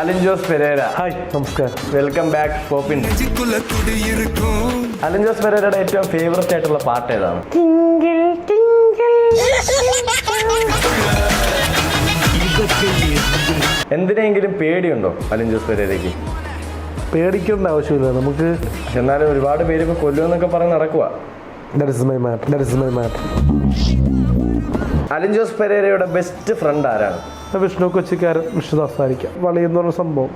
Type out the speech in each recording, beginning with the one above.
Alin Jose Pereira. Hi നമസ്കാരം. Welcome back Poppin. Alin Jose പെരേരയുടെ ഏറ്റവും favourite ആയിട്ടുള്ള പാട്ട് ഏതാണ്? എന്തിനെങ്കിലും പേടിയുണ്ടോ അലിൻ ജോസ് പെരേരയ്ക്ക്? പേടിക്കേണ്ട ആവശ്യമില്ല. നമുക്ക് എന്നാലും ഒരുപാട് പേര് ഇപ്പോൾ കൊല്ലുമെന്നൊക്കെ പറഞ്ഞ് നടക്കുക that my that my Alin Jose പെരേരയുടെ best friend ആരാണ്? വിഷ്ണു കൊച്ചിക്കാരൻ വിഷ്ണുദാസ് ആയിരിക്കാം വളയെന്ന് പറഞ്ഞ സംഭവം.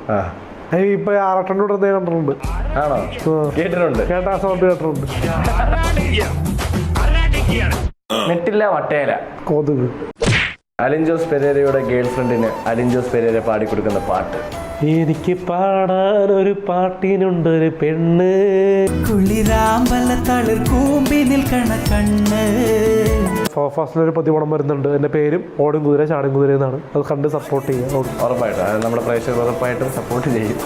ഇപ്പൊ ആറട്ടന്റെ കൂടെ എന്തെങ്കിലും കണ്ടിട്ടുണ്ട്? ആണോ. കേട്ടിട്ടുണ്ട്. കേട്ട സൗണ്ട് കേട്ടിട്ടുണ്ട്. നെട്ടില്ല വട്ടേല. കൊതുക്. അലിൻ ജോസ് പെരേരയുടെ ഗേൾ ഫ്രണ്ടിന് അലിൻ ജോസ് പെരേര പാടിക്കൊടുക്കുന്ന പാട്ട്. എനിക്ക് പാടാൻ ഒരു പാട്ടിനുണ്ട് ഒരു പെണ്ണ്. കുളിരാമ്പല തളിർ കൂമ്പി നിൽക്കണ കണ്ണ് സോഫാസിലൊരു പതിവണം വരുന്നുണ്ട്. എന്റെ പേരും ഓടും കുതിര ചാടും കുതിര എന്നാണ്. അത് കണ്ട് സപ്പോർട്ട് ചെയ്യുക ഉറപ്പായിട്ടും. അത് നമ്മുടെ പ്രേക്ഷകർ ഉറപ്പായിട്ടും സപ്പോർട്ട് ചെയ്യും?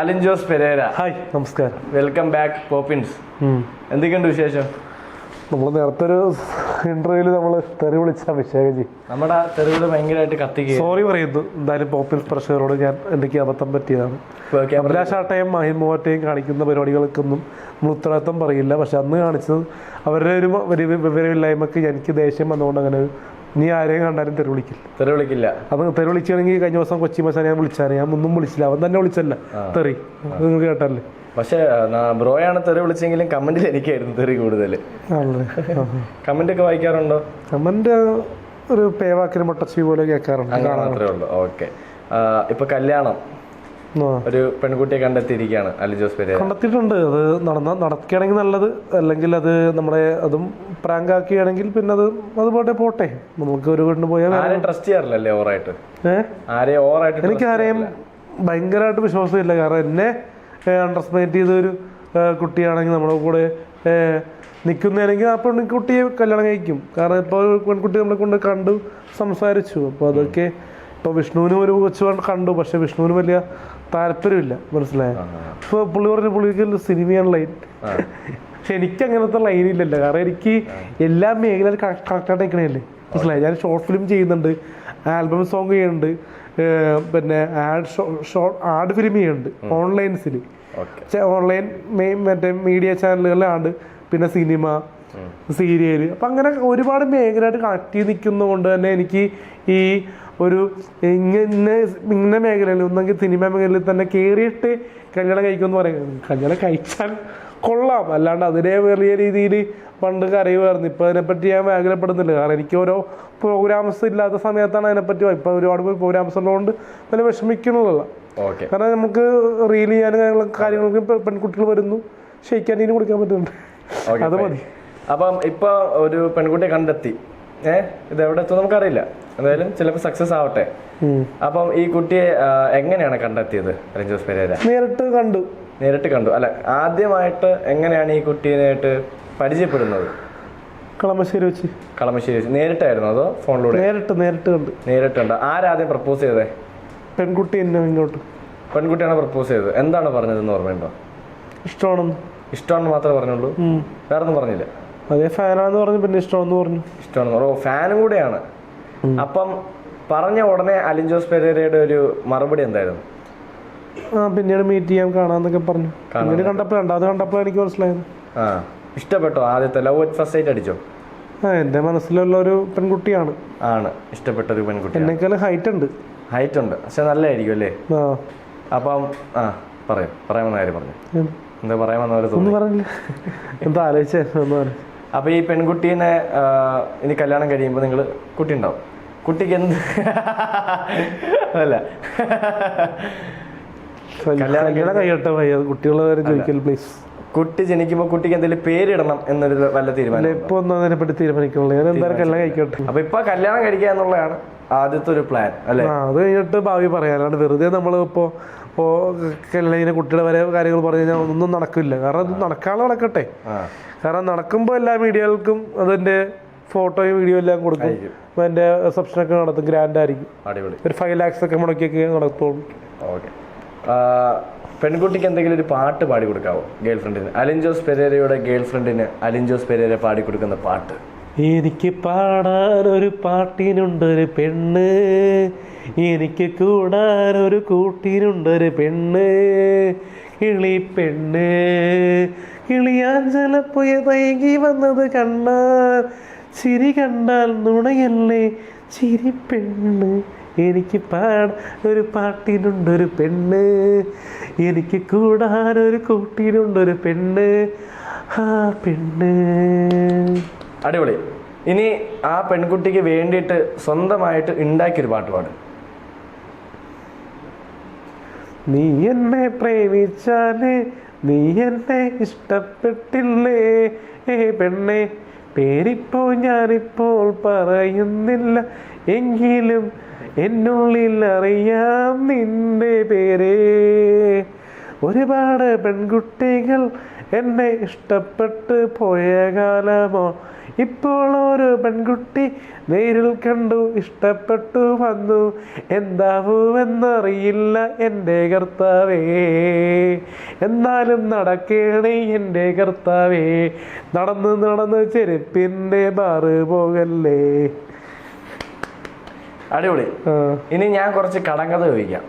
അലിൻ ജോസ് പെരേര. ഹായ് നമസ്കാരം. വെൽക്കം ബാക്ക് പോപ്പിൻസ് എന്തൊക്കെയുണ്ട് വിശേഷം? നമ്മൾ നേരത്തെ ഒരു ഇന്റർവ്യൂവിൽ നമ്മൾ തെറി വിളിച്ച അഭിഷേകജി നമ്മുടെ തെരുവിൽ ഭയങ്കരമായിട്ട് കത്തിക്കുക സോറി പറയുന്നു. എന്തായാലും പോപ്പിൽ പ്രഷറോട് ഞാൻ എനിക്ക് അബദ്ധം പറ്റിയതാണ്. അഭിലാഷാട്ടയും മഹിമോട്ടയും കാണിക്കുന്ന പരിപാടികൾക്കൊന്നും നമ്മൾ ഉത്തരവാദിത്വം പറയില്ല. പക്ഷെ അന്ന് കാണിച്ചത് അവരുടെ ഒരു വിവരമില്ലായ്മക്ക് എനിക്ക് ദേഷ്യം വന്നുകൊണ്ട് അങ്ങനെ നീ ആരെയും കണ്ടാലും തെറി വിളിക്കില്ല. തെറി വിളിക്കില്ല. അത് തെറി വിളിക്കുകയാണെങ്കിൽ കഴിഞ്ഞ ദിവസം കൊച്ചി മസാനെ ഞാൻ വിളിച്ചാണ് ഞാൻ ഒന്നും വിളിച്ചില്ല. അവൻ തന്നെ വിളിച്ചല്ല. തെറി. നിങ്ങൾ കേട്ടല്ലേ? പക്ഷേ ബ്രോയാണ് തെറി വിളിച്ചെങ്കിലും കമന്റിൽ എനിക്കായിരുന്നു തെറി കൂടുതൽ. കമന്റ് ഒക്കെ വായിക്കാറുണ്ടോ? കമന്റ് ഒരു പേവാക്കിന് മുട്ടച്ചി പോലെ കേൾക്കാറുണ്ട്. അങ്ങനെ മാത്രമേ ഉള്ളൂ. ഓക്കെ. ഇപ്പൊ കല്യാണം. ഒരു പെൺകുട്ടിയെ കണ്ടെത്തിയിരിക്കുകയാണ് അലി ജോസ് പെരേര കണ്ടെത്തിയിട്ടുണ്ട്. അത് നടന്ന നടക്കുകയാണെങ്കിൽ നല്ലത്. അല്ലെങ്കിൽ അത് നമ്മളെ അതും പ്രാങ്ക് ആക്കുകയാണെങ്കിൽ പിന്നെ അത് അതുപോലെ പോട്ടെ. നമുക്ക് ഒരു വീടിന് പോയാൽ ട്രസ്റ്റ് ചെയ്യാറില്ലല്ലേ ഓവറായിട്ട്? ഏഹ് ആരെയും ഓവറായിട്ട് എനിക്ക് ആരെയും ഭയങ്കരമായിട്ട് വിശ്വാസമില്ല. കാരണം എന്നെ അണ്ടർസ്റ്റാൻഡ് ചെയ്ത ഒരു കുട്ടിയാണെങ്കിൽ നമ്മുടെ കൂടെ നിൽക്കുന്നതാണെങ്കിൽ ആ പെൺകുട്ടിയെ കല്യാണം കഴിക്കും. കാരണം ഇപ്പോൾ ഒരു പെൺകുട്ടി നമ്മളെ കൊണ്ട് കണ്ടു സംസാരിച്ചു. അപ്പോൾ അതൊക്കെ ഇപ്പോൾ വിഷ്ണുവിനും ഒരു കൊച്ചു കണ്ടു. പക്ഷെ വിഷ്ണുവിന് വലിയ താല്പര്യമില്ല. മനസ്സിലായോ? ഇപ്പോൾ പുള്ളി പറഞ്ഞു പുള്ളിക്ക് സിനിമയാണ് ലൈൻ പക്ഷെ എനിക്ക് അങ്ങനത്തെ ലൈൻ ഇല്ലല്ലോ. കാരണം എനിക്ക് എല്ലാ മേഖലയിലും കറക്റ്റായിട്ട് നിൽക്കണല്ലേ മനസ്സിലായി? ഞാൻ ഷോർട്ട് ഫിലിം ചെയ്യുന്നുണ്ട് ആൽബം സോങ് ചെയ്യുന്നുണ്ട് പിന്നെ ആഡ് ഷോർട്ട് ആഡ് ഫിലിം ചെയ്യുന്നുണ്ട് ഓൺലൈൻസിൽ ഓൺലൈൻ മെയിൻ മറ്റേ മീഡിയ ചാനലുകളിലാണ്ട് പിന്നെ സിനിമ സീരിയൽ അപ്പം അങ്ങനെ ഒരുപാട് മേഖലയായിട്ട് കണക്ട് ചെയ്ത് നിൽക്കുന്നതുകൊണ്ട് തന്നെ എനിക്ക് ഈ ഒരു ഇങ്ങനെ ഇങ്ങനെ മേഖലയിൽ ഒന്നെങ്കിൽ സിനിമ മേഖലയിൽ തന്നെ കയറിയിട്ട് കല്യാണം കഴിക്കുമെന്ന് പറയുന്നത്. കല്യാണം കഴിച്ചാൽ കൊള്ളാം. അല്ലാണ്ട് അതിനെ വലിയ രീതിയിൽ പണ്ട് കരയുമായിരുന്നു. ഇപ്പം അതിനെപ്പറ്റി ഞാൻ മേഖലപ്പെടുന്നില്ല. കാരണം എനിക്ക് ഓരോ പ്രോഗ്രാംസ് ഇല്ലാത്ത സമയത്താണ് അതിനെപ്പറ്റി ഇപ്പം ഒരുപാട് പ്രോഗ്രാംസ് ഉള്ളതുകൊണ്ട് വലിയ വിഷമിക്കണമല്ല കാരണം നമുക്ക് റീൽ ചെയ്യാൻ കാര്യങ്ങൾക്ക് പെൺകുട്ടികൾ വരുന്നു. ഷെയ്ക്കാനീന് കൊടുക്കാൻ പറ്റുന്നുണ്ട്. അത്. മതി. അപ്പം ഇപ്പൊ ഒരു പെൺകുട്ടിയെ കണ്ടെത്തി. ഏ? ഇത് എവിടെ എത്തും നമുക്കറിയില്ല. എന്തായാലും ചിലപ്പോൾ സക്സസ് ആവട്ടെ. അപ്പം ഈ കുട്ടിയെ എങ്ങനെയാണ് കണ്ടെത്തിയത് രഞ്ജോസ് പെരേര? നേരിട്ട് കണ്ടു. നേരിട്ട് കണ്ടു. അല്ല ആദ്യമായിട്ട് എങ്ങനെയാണ് ഈ കുട്ടീനായിട്ട് പരിചയപ്പെടുന്നത്? കളമശ്ശേരി വെച്ച്. കളമശ്ശേരി വെച്ച്. നേരിട്ടായിരുന്നു അതോ ഫോണിലൂടെ? നേരിട്ട് നേരിട്ട് കണ്ടു. നേരിട്ടുണ്ട് ആരാദ്യം പ്രപ്പോസ് ചെയ്തേ പെൺകുട്ടി എന്നെ ഇങ്ങോട്ട്. പെൺകുട്ടിയാണ് പ്രപ്പോസ് ചെയ്തത്. എന്താണ് പറഞ്ഞതെന്ന് ഓർമ്മയുണ്ടോ? ഇഷ്ടമാണെന്ന്. ഇഷ്ടമാണെന്ന് മാത്രമേ പറഞ്ഞുള്ളൂ. വേറെ ഒന്നും പറഞ്ഞില്ല. അതേ ഫാനാന്ന് പറഞ്ഞു പിന്നെ ഇഷ്ടമാണെന്ന് പറഞ്ഞു. ഇഷ്ടമാണ് ഓ ഫാനും കൂടെയാണ്. അപ്പം പറഞ്ഞ ഉടനെ അലിൻ ജോസ് പെരേരയുടെ ഒരു മറുപടി എന്തായിരുന്നു? ആ പിന്നീട് മീറ്റ് ചെയ്യാൻ കാണാന്നൊക്കെ പറഞ്ഞു. കണ്ടപ്പോഴാണ്. പിന്നീട് കണ്ടപ്പോഴാണ് എനിക്ക് മനസ്സിലായത്. ആ ഇഷ്ടപ്പെട്ടോ? ആദ്യത്തെ ലവ് അറ്റ് ഫസ്റ്റ് ആയിട്ട് അടിച്ചോ? എന്റെ മനസ്സിലുള്ള ഒരു പെൺകുട്ടിയാണ്. ആണ് ഇഷ്ടപ്പെട്ട ഒരു പെൺകുട്ടി എന്നെക്കാളും ഹൈറ്റ് ഉണ്ട് ഹൈറ്റ് ഉണ്ട് പക്ഷെ നല്ലതായിരിക്കും അല്ലേ? ആ. അപ്പം ആ പറയും പറയാൻ വന്ന കാര്യം പറഞ്ഞു. എന്താ പറയാൻ പോലെ ഒന്നും പറഞ്ഞില്ല. എന്താ ആലോചിച്ചേ? അപ്പോൾ ഈ പെൺകുട്ടീനെ ഇനി കല്യാണം കഴിയുമ്പോൾ നിങ്ങൾ കുട്ടി ഉണ്ടാവും കുട്ടിക്ക് എന്ത്? അല്ല. കല്യാണം കഴിയട്ടെ കാര്യം ചോദിക്കൽ പ്ലീസ് കുട്ടി ജനിക്കുമ്പോൾ കുട്ടിക്ക് എന്തെങ്കിലും പേരിടണം എന്നൊരു വല്ല തീരുമാനം ഇപ്പൊ ഒന്നും അതിനെപ്പറ്റി ഞാൻ എന്തായാലും കല്യാണം കഴിക്കട്ടെ. അപ്പൊ ഇപ്പൊ കല്യാണം കഴിക്കുക എന്നുള്ളതാണ് ആദ്യത്തെ ഒരു പ്ലാൻ അല്ലെ? അത് കഴിഞ്ഞിട്ട് ഭാവി പറയാനാണ് വെറുതെ നമ്മൾ ഇപ്പോ ഇപ്പോ കല്യാണം കുട്ടിയുടെ വരെ കാര്യങ്ങൾ പറഞ്ഞു കഴിഞ്ഞാൽ ഒന്നും നടക്കില്ല. കാരണം അത് നടക്കാതെ നടക്കട്ടെ. കാരണം നടക്കുമ്പോൾ എല്ലാ മീഡിയകൾക്കും അതിന്റെ ഫോട്ടോയും വീഡിയോ എല്ലാം കൊടുക്കും. അപ്പൊ അതിന്റെ റിസപ്ഷൻ നടത്തും. ഗ്രാൻഡ് ആയിരിക്കും. ഒരു ഫൈവ് ലാക്സ് ഒക്കെ മുടക്കിയൊക്കെ നടത്തുള്ളൂ. ഓക്കെ. പെൺകുട്ടിക്ക് എന്തെങ്കിലും ഒരു പാട്ട് പാടി കൊടുക്കാവോ? ഗേൾ ഫ്രണ്ടിന് അലിൻ ജോസ് പെരേരയുടെ ഗേൾ ഫ്രണ്ടിന് അലിൻ ജോസ് പെരേര പാടി കൊടുക്കുന്ന പാട്ട്. എനിക്ക് പാടാൻ ഒരു പാട്ടിനുണ്ടൊരു പെണ്ണ്. എനിക്ക് കൂടാൻ ഒരു കൂട്ടിനുണ്ടൊരു പെണ്ണ്. കിളി പെണ്ണ്. കിളിയാഞ്ചലപ്പോയ തൈകി വന്നത് കണ്ടാൽ ചിരി കണ്ടാൽ നുണയല്ലേ? ചിരി പെണ്ണ്. എനിക്ക് പാടാൻ ഒരു പാട്ടിനുണ്ടൊരു പെണ്ണ്. എനിക്ക് കൂടാൻ ഒരു കൂട്ടിനുണ്ടൊരു പെണ്ണ്. ആ പെണ്ണ്. അടിപൊളി. ഇനി ആ പെൺകുട്ടിക്ക് വേണ്ടിയിട്ട് സ്വന്തമായിട്ട് ഉണ്ടാക്കിയൊരു പാട്ട് പാട്. നീ എന്നെ പ്രേമിച്ചാലേ നീ എന്നെ ഇഷ്ടപ്പെട്ടില്ലേ? ഏ പെണ്ണെ പേരിപ്പോ ഞാനിപ്പോൾ പറയുന്നില്ല. എങ്കിലും എന്നുള്ളിൽ അറിയാം നിന്റെ പേരേ. ഒരുപാട് പെൺകുട്ടികൾ എന്നെ ഇഷ്ടപ്പെട്ട് പോയ കാലമോ? ഇപ്പോൾ ഒരു പെൺകുട്ടി നേരിൽ കണ്ടു ഇഷ്ടപ്പെട്ടു വന്നു. എന്താവുമെന്നറിയില്ല എന്റെ കർത്താവേ. എന്നാലും നടക്കേണേ എന്റെ കർത്താവേ. നടന്ന് നടന്ന് ചെരുപ്പിന്റെ ബാറ് പോകല്ലേ? അടിപൊളി. ഇനി ഞാൻ കുറച്ച് കടങ്കഥ ചോദിക്കാം.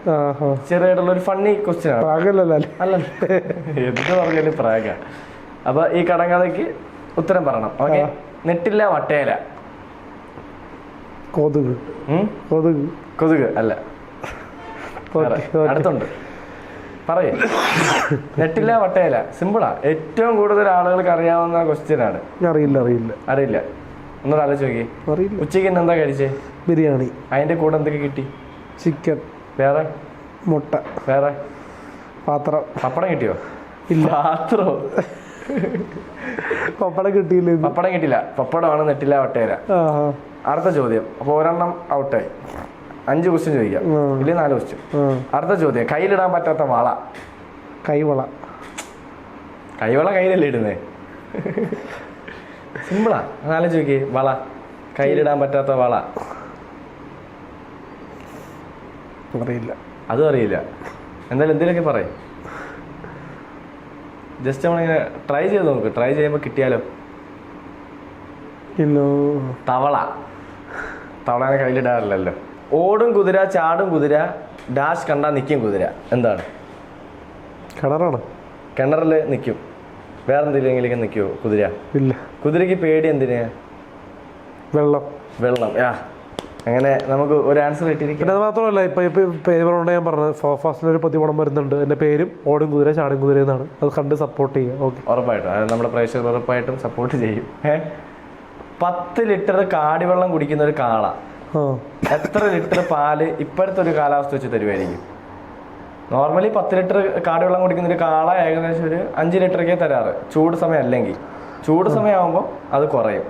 ചെറിയായിട്ടുള്ള ഒരു ഫണ്ണി ക്വസ്റ്റ്യൻ ആണ്. അല്ല? എന്ത് പറഞ്ഞാലും പ്രാഗ അപ്പൊ ഈ കടങ്കഥയ്ക്ക് ഉത്തരം പറയണം. ഓക്കെ? നെറ്റില്ല നെട്ടില്ല വട്ടയില കൊതുക്. കൊതുക്. കൊതുക് അല്ല. അടുത്തുണ്ട്. പറയേ. നെട്ടില്ല വട്ടയില സിമ്പിളാ ഏറ്റവും കൂടുതൽ ആളുകൾക്ക് അറിയാവുന്ന ക്വസ്റ്റ്യൻ ആണ്. അറിയില്ല അറിയില്ല. അറിയില്ല. ഒന്നുകൂടെ ആലോചിച്ച് നോക്കി. അറിയില്ല. ഉച്ചയ്ക്ക് എന്താ കഴിച്ചേ? ബിരിയാണി. അതിന്റെ കൂടെ എന്തൊക്കെ കിട്ടി? ചിക്കൻ. വേറെ? മുട്ട. വേറെ? പാത്രം. പപ്പടം കിട്ടിയോ? ഇല്ല. പാത്രോ? പപ്പടം കിട്ടിയില്ല പപ്പടം കിട്ടില്ല പപ്പടമാണ് നെട്ടില്ല വട്ടേര. അടുത്ത ചോദ്യം. അപ്പോൾ ഒരെണ്ണം ഔട്ടായി. അഞ്ച് ക്വസ്റ്റ്യൻ ചോദിക്കാം. ഇല്ലേ നാല് ക്വസ്റ്റ്യൻ അടുത്ത ചോദ്യം. കയ്യിലിടാൻ പറ്റാത്ത വള. കൈവള. കൈവള കയ്യിലല്ലേ ഇടുന്നേ? സിമ്പിളാ നാല് ചോദിക്കേ. വള. കയ്യിലിടാൻ പറ്റാത്ത വള. അറിയില്ല. അതും അറിയില്ല. എന്തായാലും എന്തെങ്കിലുമൊക്കെ പറയും. ജസ്റ്റ് നമ്മളിങ്ങനെ ട്രൈ ചെയ്ത് നോക്ക്. ട്രൈ ചെയ്യുമ്പോൾ കിട്ടിയാലോ? തവള. തവളനെ കയ്യിലിടാറില്ലല്ലോ. ഓടും കുതിര ചാടും കുതിര ഡാഷ് കണ്ടാൽ നിൽക്കും കുതിര. എന്താണ്? കിണറാണ്. കിണറിൽ നിൽക്കും വേറെ എന്തെങ്കിലും നിൽക്കുമോ കുതിര? ഇല്ല. കുതിരയ്ക്ക് പേടി എന്തിനാ? വെള്ളം. വെള്ളം. യാ. അങ്ങനെ നമുക്ക് ഒരു ആൻസർ പിന്നെ കിട്ടിയിരിക്കും അത് മാത്രമല്ല ഇപ്പൊ ഇപ്പൊ പേരുകൊണ്ട് ഞാൻ പറഞ്ഞത് ഫാസ്റ്റിൽ ഒരു പ്രതിപണം വരുന്നുണ്ട് എന്റെ പേരും ഓടും കുതിര ചാടും കുതിര എന്നാണ്. അത് കണ്ട് സപ്പോർട്ട് ചെയ്യുക ഓക്കെ ഉറപ്പായിട്ടും. അത് നമ്മുടെ പ്രേക്ഷകർ ഉറപ്പായിട്ടും സപ്പോർട്ട് ചെയ്യും. പത്ത് ലിറ്റർ കാടിവെള്ളം കുടിക്കുന്ന ഒരു കാള എത്ര ലിറ്റർ പാൽ ഇപ്പോഴത്തെ ഒരു കാലാവസ്ഥ വെച്ച് തരുമായിരിക്കും നോർമലി പത്ത് ലിറ്റർ കാടിവെള്ളം കുടിക്കുന്ന ഒരു കാള ഏകദേശം ഒരു അഞ്ച് ലിറ്ററൊക്കെ തരാറ്. ചൂട് സമയം അല്ലെങ്കിൽ. ചൂട് സമയമാകുമ്പോൾ അത് കുറയും.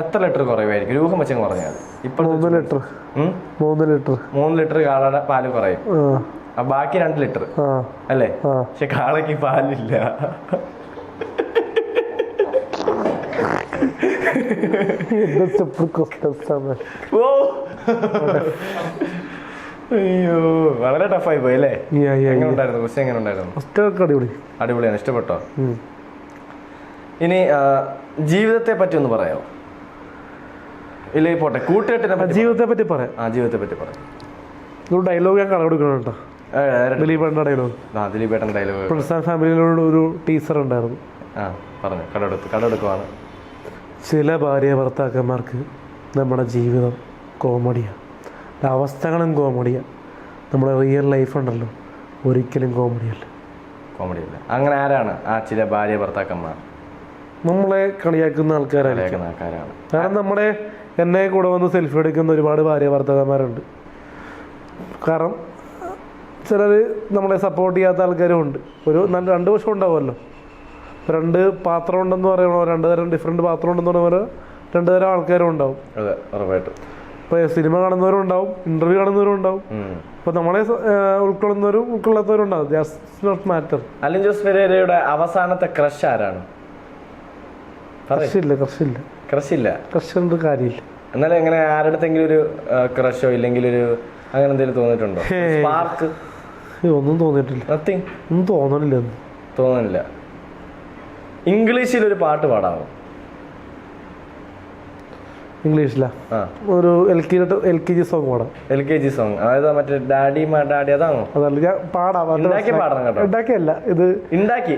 എത്ര ലിറ്റർ കുറയുമായിരിക്കും? രൂപം വെച്ചങ്ങ് പറഞ്ഞാൽ ഇപ്പോൾ മൂന്ന് ലിറ്റർ. മൂന്ന് ലിറ്റർ. മൂന്ന് ലിറ്റർ കാളയുടെ പാൽ കുറയും. ബാക്കി രണ്ട് ലിറ്റർ. അല്ലേ? പക്ഷെ കാളയ്ക്ക് പാലില്ല. ഓ. അയ്യോ വളരെ ടഫായി പോയി അല്ലേ? എങ്ങനെ ഉണ്ടായിരുന്നു? ക്വസ്റ്റ്യൻ എങ്ങനെ ഉണ്ടായിരുന്നു? അടിപൊളി. അടിപൊളിയാണ്. ഇഷ്ടപ്പെട്ടോ? ഇനി ജീവിതത്തെ പറ്റി ഒന്ന് പറയാമോ? ഇല്ല പോട്ടെ. കൂട്ടുകെട്ടിനെ പറ്റി ജീവിതത്തെ പറ്റി പറയാം പറ. ആ ജീവിതത്തെ പറ്റി പറയാം ഒരു ഡയലോഗ് ഞാൻ കടമെടുക്കണം കേട്ടോ. ദിലീപേട്ടന്റെ ഡയലോഗ് ആ ദിലീപേട്ടൻ ഡയലോഗ് പ്രിൻസ് ആൻഡ് ഫാമിലിയിലുള്ള ഒരു ടീച്ചർ ഉണ്ടായിരുന്നു. ആ പറഞ്ഞു. കടമെടുത്ത് കടമെടുക്കുവാണ് ചില ഭാര്യ ഭർത്താക്കന്മാർക്ക് നമ്മുടെ ജീവിതം കോമഡിയാണ് അവസ്ഥകളും കോമഡിയാണ് നമ്മുടെ റിയൽ ലൈഫ് ഉണ്ടല്ലോ. ഒരിക്കലും കോമഡിയല്ല കോമഡി അല്ല. അങ്ങനെ ആരാണ് ആ ചില ഭാര്യ ഭർത്താക്കന്മാർ? നമ്മളെ കളിയാക്കുന്ന ആൾക്കാരായിരിക്കും. കളിയാക്കുന്ന ആൾക്കാരാണ്. കാരണം നമ്മുടെ എന്നെ കൂടെ വന്ന് സെൽഫി എടുക്കുന്ന ഒരുപാട് ഭാര്യ ഭർത്താക്കന്മാരുണ്ട്. കാരണം ചിലർ നമ്മളെ സപ്പോർട്ട് ചെയ്യാത്ത ആൾക്കാരും ഉണ്ട്. ഒരു നല്ല രണ്ട് വശം ഉണ്ടാവുമല്ലോ. രണ്ട് പാത്രം ഉണ്ടെന്ന് പറയണോ രണ്ട് തരം ഡിഫറെന്റ് പാത്രം ഉണ്ടെന്ന് പറയുമ്പോൾ രണ്ട് തരം ആൾക്കാരും ഉണ്ടാവും. അതെ ഉറപ്പായിട്ടും. ഇപ്പോൾ സിനിമ കാണുന്നവരും ഉണ്ടാവും ഇന്റർവ്യൂ കാണുന്നവരും ഉണ്ടാവും. അപ്പോൾ നമ്മളെ ഉൾക്കൊള്ളുന്നവരും ഉൾക്കൊള്ളാത്തവരും ഉണ്ടാവും. Just not matter Alin Jose പെരേരയുടെ അവസാനത്തെ ക്രഷ് ആരാണ്? ക്രഷില്ല ക്രഷില്ല ക്രഷ് ഇല്ല ക്രഷ് കൊണ്ട് കാര്യമില്ല. എന്നാലും എങ്ങനെ ആരുടെങ്കിലും ഒരു ക്രഷോ ഇല്ലെങ്കിൽ ഒരു അങ്ങനെ എന്തെങ്കിലും തോന്നിയിട്ടുണ്ടോ? സ്പാർക്ക് ഒന്നും തോന്നിയിട്ടില്ല. നത്തിങ് ഒന്നും തോന്നണില്ല. തോന്നണില്ല. ഇംഗ്ലീഷിൽ ഒരു പാട്ട് പാടാമോ ഇംഗ്ലീഷിലാ. ഒരു L K G L K G song പാടാം. എൽ കെ ജി സോങ് അതായത് മറ്റേ ഡാഡി മാ ഡാഡി അതാണോ? അതല്ല ഞാൻ പാടാം. ഉണ്ടാക്കി പാടണം കേട്ടോ. ഉണ്ടാക്കിയല്ല ഇത് ഉണ്ടാക്കി.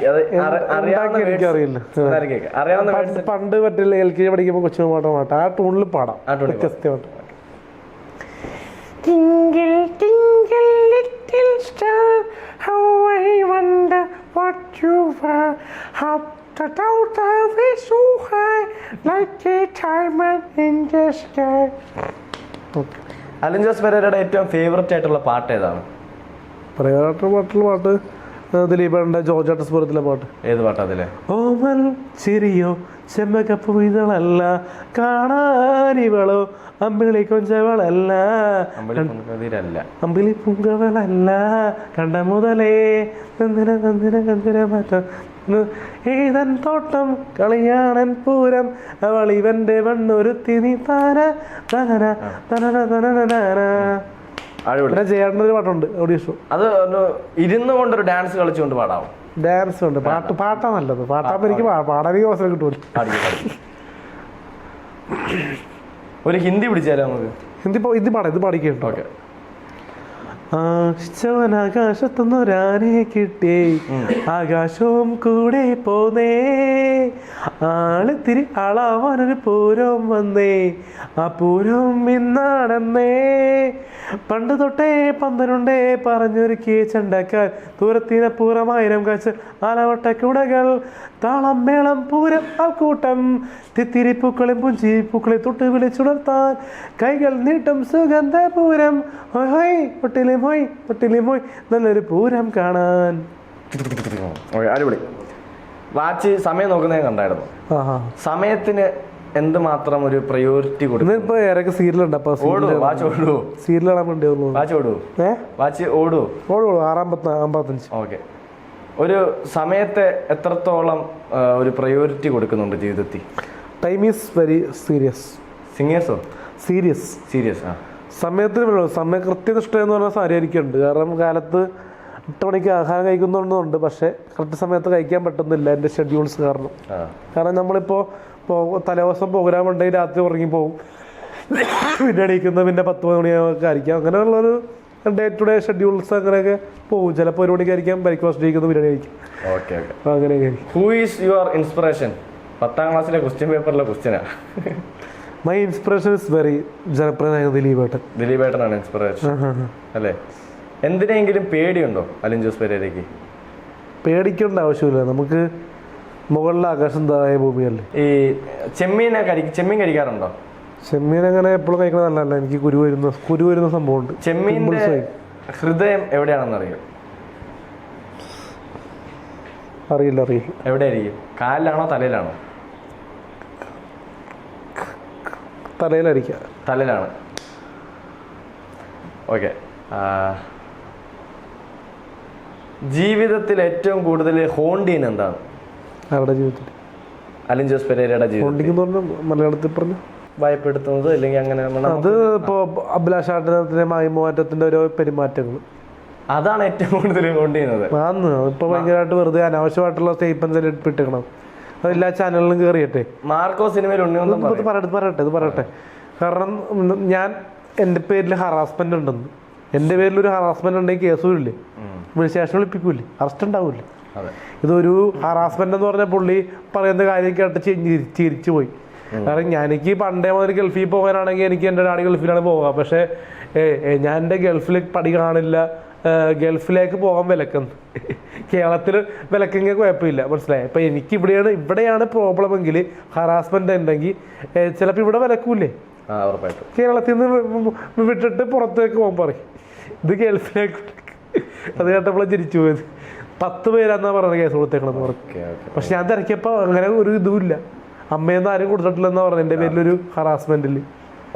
എനിക്കറിയില്ല. അറിയാവുന്ന പണ്ട് പറ്റില്ല എൽ കെ ജി പഠിക്കുമ്പോൾ കൊച്ചു പാടാൻ പാട്ട്. ആ ടൂണിൽ പാടാം. വ്യത്യസ്തമായിട്ട്. Tingle, tingle, little star, how I wonder what you are. Up the out is so high, like a diamond in the sky. Alan Jose പെരേരയുടെ ഏറ്റവും ഫേവററ്റ് ആയിട്ടുള്ള പാട്ട് ഏതാണ്? പറയാത്ത പാട്ടുള്ള പാട്ട് ദിലീപേണ്ട ജോർജ് അട്ടസ്പുരത്തിലെ പാട്ട്. ഏത് പാട്ടാ അതിലെ? ഓമൽ ചിരിയോ ചെമ്മകപ്പ് ഇതളല്ല കാണാനിവളോ അമ്പിളി കൊഞ്ചവളല്ല. കതിരല്ല അമ്പിളി പുങ്കവളല്ല. കണ്ട മുതലേ നന്ദിര നന്ദിര നന്ദിന മാറ്റം. ഏതൻ തോട്ടം കളിയാണൻ പൂരം അവൾ ഇവന്റെ വണ്ണൊരുത്തി നീ താന തനന തനന തനന പിന്നെ ഒരു പാട്ടുണ്ട് ഓഡിയോ അത് ഇരുന്ന് കൊണ്ടൊരു ഡാൻസ് കളിച്ചുകൊണ്ട് പാടാവും? ഡാൻസ് ഉണ്ട്. പാട്ട് പാട്ടാ നല്ലത്. പാട്ടാകുമ്പോൾ എനിക്ക് പാടാൻ എനിക്ക് അവസരം കിട്ടുമല്ലോ. ഒരു ഹിന്ദി പിടിച്ചാലോ നമുക്ക്? ഹിന്ദി ഇത് പാടാം ഇത് പാടിക്കുന്നുണ്ടോ ഓക്കെ. ആശിച്ചവൻ ആകാശത്തുനിന്നൊരാനയെ കിട്ടി ആകാശവും കൂടെ പോന്നേ. ആളിത്തിരി ആളാവാനൊരു പൂരം വന്നേ. ആ പൂരം ഇന്നാണെന്നേ. പണ്ട് തൊട്ടേ പന്തനുണ്ടേ പറഞ്ഞൊരുക്കിയ ചണ്ടക്കാൻ ദൂരത്തിന് പൂരമായിരം കാച്ച് ആലവട്ട കുടകൾ. താളം മേളം പൂരം ആൾക്കൂട്ടം. തിത്തിരി പൂക്കളും പുഞ്ചി പൂക്കളെ തൊട്ട് വിളിച്ചുണർത്താൻ. കൈകൾ നീട്ടും സുഗന്ധ പൂരം ഹോയ് ഹോയ് ഒട്ടിലും ഹോയ് ഒട്ടിലും മോയ് നല്ലൊരു പൂരം കാണാൻ. ഓക്കെ അടിപൊളി. വാച്ച് സമയം നോക്കുന്നത് കണ്ടായിരുന്നു. സമയത്തിന് എന്തുമാത്രം ഒരു പ്രയോറിറ്റി കൊടുക്കുന്നു ഇന്നിപ്പോ ഏറൊക്കെ സീരിയലുണ്ട് അപ്പൊ വാച്ച് ഓടൂ. സീരിയൽ കാണാൻ വേണ്ടി വാച്ച് ഓടൂ. വാച്ച് ഓടൂ. ഓടൂ ആറാം പത്ത് അമ്പത്തഞ്ച്. ഓക്കെ. ഒരു സമയത്തെ എത്രത്തോളം ഒരു പ്രയോറിറ്റി കൊടുക്കുന്നുണ്ട് ജീവിതത്തിൽ? ടൈം ഈസ് വെരി സീരിയസ് സിംഗേഴ്സോ സീരിയസ് സീരിയസ് ആ. സമയത്തിന് വേണം സമയ കൃത്യനിഷ്ഠ എന്ന് പറഞ്ഞ സാരി എനിക്കുണ്ട് കാരണം കാലത്ത് എട്ട് മണിക്ക് ആഹാരം കഴിക്കുന്നുണ്ട് പക്ഷേ കറക്റ്റ് സമയത്ത് കഴിക്കാൻ പറ്റുന്നില്ല എന്റെ ഷെഡ്യൂൾസ് കാരണം. കാരണം നമ്മളിപ്പോൾ തലേദിവസം പ്രോഗ്രാം ഉണ്ടെങ്കിൽ രാത്രി ഉറങ്ങി പോകും പിന്നെ എണീക്കുന്ന പിന്നെ പത്ത് മണിയൊക്കെ ആയിരിക്കാം. അങ്ങനെയുള്ളൊരു ഡേ ടു ഡേ ഷെഡ്യൂൾസ് അങ്ങനെയൊക്കെ പോകും ചിലപ്പോൾ ഒരു മണിക്ക് ആയിരിക്കാം ബ്രേക്ക്ഫാസ്റ്റ് കഴിക്കുന്നത് ബിരിയാണി കഴിക്കും ഓക്കെ ഓക്കെ. അപ്പോൾ അങ്ങനെയൊക്കെ ഹൂ ഈസ് യുവർ ഇൻസ്പിറേഷൻ പത്താം ക്ലാസ്സിലെ ക്വസ്റ്റ്യൻ പേപ്പറിലെ ക്വസ്റ്റ്യനാ മൈ ഇൻസ്പിറേഷൻ ഇസ് വെരി ജനപ്രിയനായ ദിലീപ് ഏട്ടൻ ദിലീപേട്ടനാണ് ഇൻസ്പിറേഷൻ അല്ലേ? എന്തിനെങ്കിലും പേടിയുണ്ടോ അലിൻ ജോസ് പെരേരയ്ക്ക്? പേടിക്കേണ്ട ആവശ്യമില്ല. നമുക്ക് മുകളിലെ ആകാശം താഴെ ഭൂമിയല്ലേ? ഈ ചെമ്മീനെ ചെമ്മീൻ കഴിക്കാറുണ്ടോ? ചെമ്മീൻ അങ്ങനെ എപ്പോഴും കഴിക്കണത് നല്ലതല്ല. എനിക്ക് കുരു വരുന്ന കുരു വരുന്ന സംഭവമുണ്ട്. ചെമ്മീന്റെ ഹൃദയം എവിടെയാണെന്ന് അറിയോ? അറിയില്ല അറിയില്ല. എവിടെയായിരിക്കും? കാലിലാണോ തലയിലാണോ? തലയിലായിരിക്കാം. തലയിലാണ്. ഓക്കെ ജീവിതത്തിൽ ഏറ്റവും കൂടുതൽ ഹോണ്ട് ചെയ്യുന്ന എന്താണ്? അവരുടെ ജീവിതത്തിൽ? അലിൻ ജോസ് പെരേരയുടെ ജീവിതം ഹോണ്ടിങ് എന്ന് പറഞ്ഞാൽ മലയാളത്തിൽ പറഞ്ഞു ഭയപ്പെടുത്തുന്നത് അല്ലെങ്കിൽ അങ്ങനെ അത് ഇപ്പോൾ അഭിലാഷാട്ടനത്തിന്റെ മായ്മാറ്റത്തിന്റെ ഓരോ പെരുമാറ്റങ്ങൾ. അതാണ് ഏറ്റവും കൂടുതൽ ഹോണ്ട് ചെയ്യുന്നത് ആന്ന് ഇപ്പൊ ഭയങ്കരമായിട്ട് വെറുതെ അനാവശ്യമായിട്ടുള്ള സ്റ്റേറ്റ്മെന്റ്സ് എല്ലാം ഇട്ടിട്ടേക്കണം. എല്ലാ ചാനലിലും കയറിയട്ടെ മാർക്കോ സിനിമയിൽ ഉണ്ണിയൊന്നും ഇത് പറയട്ടെ പറയട്ടെ ഇത് പറയട്ടെ. കാരണം ഞാൻ എന്റെ പേരിൽ ഹറാസ്മെന്റ് ഉണ്ടെന്ന്. എന്റെ പേരിൽ ഒരു ഹറാസ്മെന്റ് ഉണ്ടെങ്കിൽ കേസും ഇല്ലേ സ്റ്റേഷൻ വിളിപ്പിക്കൂലേ? അറസ്റ്റ് ഉണ്ടാവൂലേ? ഇതൊരു ഹറാസ്മെന്റ് എന്ന് പറഞ്ഞ പുള്ളി പറയുന്ന കാര്യം കേട്ട് ചിരിച്ചു പോയി. കാരണം ഞാൻ എനിക്ക് പണ്ടേ മുതൽ ഗൾഫിൽ പോകാനാണെങ്കിൽ എനിക്ക് എന്റെ ഡാഡി ഗൾഫിലാണ് പോവുക. പക്ഷേ ഞാൻ എന്റെ ഗൾഫിൽ പടി കാണില്ല. ഗൾഫിലേക്ക് പോകാൻ വിലക്കുന്നു കേരളത്തിൽ വിലക്കെങ്കിൽ കുഴപ്പമില്ല മനസ്സിലായി? അപ്പം എനിക്ക് ഇവിടെയാണ് ഇവിടെയാണ് പ്രോബ്ലം എങ്കിൽ ഹറാസ്മെന്റ് ഉണ്ടെങ്കിൽ ചിലപ്പോൾ ഇവിടെ വിലക്കൂലേ കേരളത്തിൽ നിന്ന് വിട്ടിട്ട് പുറത്തേക്ക് പോകാൻ പറയും. ഇത് ഗൾഫിലേക്ക് അത് കേട്ടപ്പോൾ ചിരിച്ചു പോയത്. പത്ത് പേരാന്നാ പറഞ്ഞത് കേസ് കൊടുത്തേക്കണെന്ന് പറഞ്ഞു. പക്ഷെ ഞാൻ തിരക്കിയപ്പോൾ അങ്ങനെ ഒരു ഇതുമില്ല. അമ്മയൊന്നും ആരും കൊടുത്തിട്ടില്ലെന്നാ പറഞ്ഞത് എന്റെ പേരിലൊരു ഹറാസ്മെന്റിൽ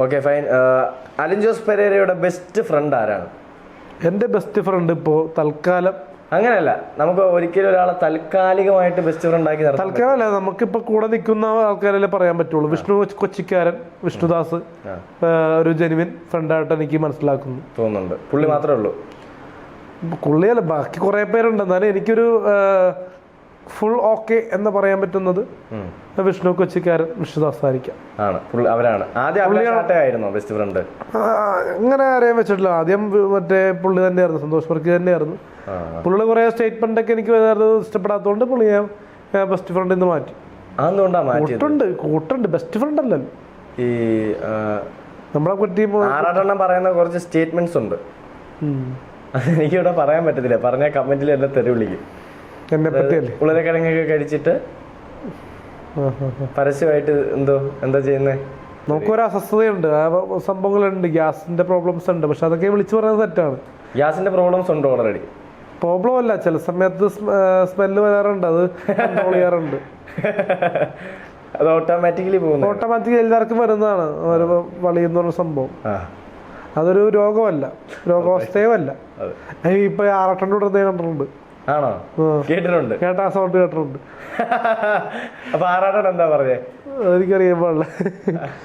okay fine. Alin Jose പെരേരയുടെ best friend ആരാണ്? എന്റെ ബെസ്റ്റ് ഫ്രണ്ട് ഇപ്പോൾ തൽക്കാലം അങ്ങനെയല്ല നമുക്ക് ഒരിക്കലും ഒരാളെ താൽക്കാലികമായിട്ട് ബെസ്റ്റ് ഫ്രണ്ട് ആക്കി നിർത്താൻ തൽക്കാലം അല്ല നമുക്കിപ്പോൾ കൂടെ നിൽക്കുന്ന ആൾക്കാരല്ലേ പറയാൻ പറ്റുള്ളൂ. വിഷ്ണു കൊച്ചിക്കാരൻ വിഷ്ണുദാസ് ഒരു ജെനുവിൻ ഫ്രണ്ടായിട്ട് എനിക്ക് മനസ്സിലാക്കുന്നു. തോന്നുന്നുണ്ട്. പുള്ളി മാത്രമേ ഉള്ളൂ. പുള്ളിയല്ല ബാക്കി കുറേ പേരുണ്ട്. എന്നാലും എനിക്കൊരു ഫുൾ ഓക്കെ എന്ന് പറയാൻ പറ്റുന്നത് വിഷ്ണു കൊച്ചിക്കാരൻ വിഷ്ണുദാസ് ആയിരിക്കാം. ആണ്. ഫുൾ അവരാണ്. ആദ്യം ബെസ്റ്റ് ഫ്രണ്ട് അങ്ങനെ അറിയാൻ വെച്ചിട്ടില്ല. ആദ്യം മറ്റേ പുള്ളി തന്നെയായിരുന്നു സന്തോഷ് വർക്കി തന്നെയായിരുന്നു. ആയിരുന്നു പുള്ളിയുടെ കുറേ സ്റ്റേറ്റ്മെന്റ് ഒക്കെ എനിക്ക് ഇഷ്ടപ്പെടാത്തതുകൊണ്ട് പുള്ളി ഞാൻ ബെസ്റ്റ് ഫ്രണ്ട് എന്ന് മാറ്റി. കൂട്ടുണ്ട് കൂട്ടുണ്ട്. ബെസ്റ്റ് ഫ്രണ്ട് അല്ലല്ലോ. ഈ നമ്മളെ കുട്ടി ആറാട്ടെണ്ണം പറയുന്ന കുറച്ച് സ്റ്റേറ്റ്മെന്റ്സ് ഉണ്ട്. എനിക്കിവിടെ പറയാൻ പറ്റത്തില്ല. പറഞ്ഞ കമന്റിൽ എന്നെ തെറി വിളിക്കും. ഉള്ളരക്കിഴങ്ങൊക്കെ കഴിച്ചിട്ട്. പരസ്യമായിട്ട് എന്തോ എന്താ ചെയ്യുന്നേ? നമുക്കൊരു അസ്വസ്ഥതയുണ്ട്. സംഭവങ്ങളുണ്ട്. ഗ്യാസിന്റെ പ്രോബ്ലംസ് ഉണ്ട്. പക്ഷെ അതൊക്കെ വിളിച്ചു പറയുന്നത് തെറ്റാണ്. ഗ്യാസിന്റെ പ്രോബ്ലംസ് ഉണ്ട് ഓൾറെഡി പ്രോബ്ലം അല്ല. ചില സമയത്ത് സ്മെല്ല് വരാറുണ്ട്. അത് കൺട്രോൾ ചെയ്യാറുണ്ട്. അത് ഓട്ടോമാറ്റിക്കലി പോകുന്നു ഓട്ടോമാറ്റിക്കലി എല്ലാവർക്കും വരുന്നതാണ്. ഒരു വളി എന്ന് പറഞ്ഞ സംഭവം. അതൊരു രോഗമല്ല. രോഗാവസ്ഥയോ അല്ല അതെ. ഏയ് ഇപ്പൊ ആറട്ടന്റെ കൂടെ കണ്ടിട്ടുണ്ട്. ആണോ. കേട്ടിട്ടുണ്ട്. കേട്ടാ സൗണ്ട് കേട്ടിട്ടുണ്ട്. അപ്പൊ ആറാട്ടൻ എന്താ പറഞ്ഞേ? എനിക്കറിയാൻ പാടില്ല.